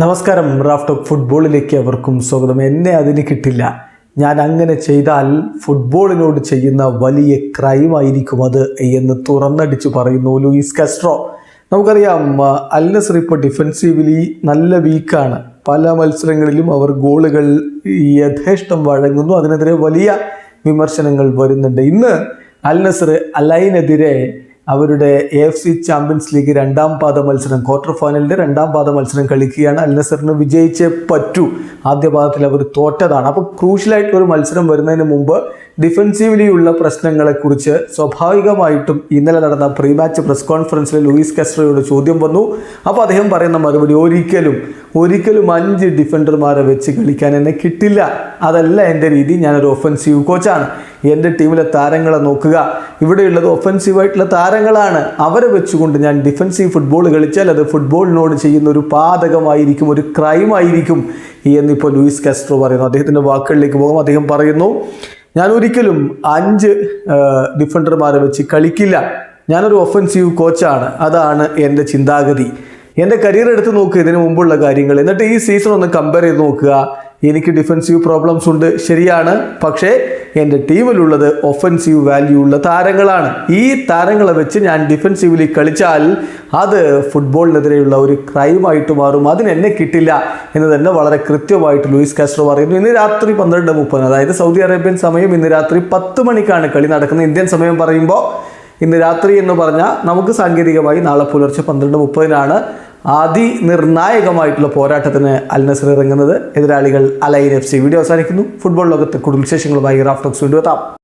നമസ്കാരം റാഫ്റ്റ് ഫുട്ബോളിലേക്ക് അവർക്കും സ്വാഗതം. എന്നെ അതിന് കിട്ടില്ല. ഞാൻ അങ്ങനെ ചെയ്താൽ ഫുട്ബോളിനോട് ചെയ്യുന്ന വലിയ ക്രൈം ആയിരിക്കും അത് എന്ന് തുറന്നടിച്ചു പറയുന്നു ലൂയിസ് കസ്ട്രോ. നമുക്കറിയാം അൽനസർ അൽ നസർ ഇപ്പോൾ ഡിഫെൻസീവ്ലി നല്ല വീക്കാണ് പല മത്സരങ്ങളിലും അവർ ഗോളുകൾ യഥേഷ്ടം വഴങ്ങുന്നു. അതിനെതിരെ വലിയ വിമർശനങ്ങൾ വരുന്നുണ്ട്. ഇന്ന് അൽനസർ അലൈനെതിരെ അവരുടെ A F C champions league രണ്ടാം പാദ മത്സരം ക്വാർട്ടർ ഫൈനലിന്റെ രണ്ടാം പാദ മത്സരം കളിക്കുകയാണ്. അൽ നസറിന് വിജയിച്ചേ പറ്റൂ. ആദ്യ പാദത്തിൽ അവർ തോറ്റതാണ്. അപ്പോൾ ക്രൂഷ്യലായിട്ടുള്ള ഒരു മത്സരം വരുന്നതിന് മുമ്പ് ഡിഫെൻസീവ്ലി ഉള്ള പ്രശ്നങ്ങളെക്കുറിച്ച് സ്വാഭാവികമായിട്ടും ഇന്നലെ നടന്ന പ്രീ മാച്ച് പ്രസ് കോൺഫറൻസിൽ ലൂയിസ് കസ്റ്ററയോട് ചോദ്യം വന്നു. അപ്പോൾ അദ്ദേഹം പറയുന്ന മറുപടി ഒരിക്കലും ഒരിക്കലും അഞ്ച് ഡിഫൻഡർമാരെ വെച്ച് കളിക്കാൻ എന്നെ കിട്ടില്ല. അതല്ല എന്റെ രീതി. ഞാനൊരു ഒഫൻസീവ് കോച്ചാണ് എന്റെ ടീമിലെ താരങ്ങളെ നോക്കുക. ഇവിടെയുള്ളത് ഒഫൻസീവായിട്ടുള്ള താരങ്ങളാണ് അവരെ വെച്ചുകൊണ്ട് ഞാൻ ഡിഫൻസീവ് ഫുട്ബോൾ കളിച്ചാൽ അത് ഫുട്ബോളിനോട് ചെയ്യുന്ന ഒരു പാതകമായിരിക്കും ഒരു ക്രൈം ആയിരിക്കും എന്നിപ്പോൾ ലൂയിസ് കാസ്ട്രോ പറയുന്നു. അദ്ദേഹത്തിന്റെ വാക്കുകളിലേക്ക് പോകും അദ്ദേഹം പറയുന്നു ഞാൻ ഒരിക്കലും അഞ്ച് ഡിഫൻഡർമാരെ വെച്ച് കളിക്കില്ല. ഞാനൊരു ഒഫൻസീവ് കോച്ചാണ് അതാണ് എന്റെ ചിന്താഗതി. എന്റെ കരിയർ എടുത്ത് നോക്കുക ഇതിനു മുമ്പുള്ള കാര്യങ്ങൾ. എന്നിട്ട് ഈ സീസൺ ഒന്ന് കമ്പയർ ചെയ്ത് നോക്കുക. എനിക്ക് ഡിഫൻസീവ് പ്രോബ്ലംസ് ഉണ്ട്. ശരിയാണ്. പക്ഷേ എന്റെ ടീമിലുള്ളത് ഒഫൻസീവ് വാല്യൂ ഉള്ള താരങ്ങളാണ്. ഈ താരങ്ങളെ വെച്ച് ഞാൻ ഡിഫൻസീവ്ലി കളിച്ചാൽ അത് ഫുട്ബോളിനെതിരെയുള്ള ഒരു ക്രൈമായിട്ട് മാറും. അതിന് എന്നെ കിട്ടില്ല എന്ന് തന്നെ വളരെ കൃത്യമായിട്ട് ലൂയിസ് കാസ്ട്രോ പറയുന്നു. ഇന്ന് രാത്രി പന്ത്രണ്ട് മുപ്പത് അതായത് സൗദി അറേബ്യൻ സമയം ഇന്ന് രാത്രി പത്ത് മണിക്കാണ് കളി നടക്കുന്നത്. ഇന്ത്യൻ സമയം പറയുമ്പോൾ ഇന്ന് രാത്രി എന്ന് പറഞ്ഞാൽ നമുക്ക് സാങ്കേതികമായി നാളെ പുലർച്ചെ പന്ത്രണ്ട് മുപ്പതിനാണ്. അതിനിർണായകമായിട്ടുള്ള പോരാട്ടത്തിന് അൽ നസർ ഇറങ്ങുന്നത് എതിരാളികൾ Al Ain F C. Video അവസാനിക്കുന്നു. ഫുട്ബോൾ ലോകത്തെ കൂടുതൽ വിശേഷങ്ങളുമായി റാഫ്റ്റോക്സ് വീണ്ടും എത്താം.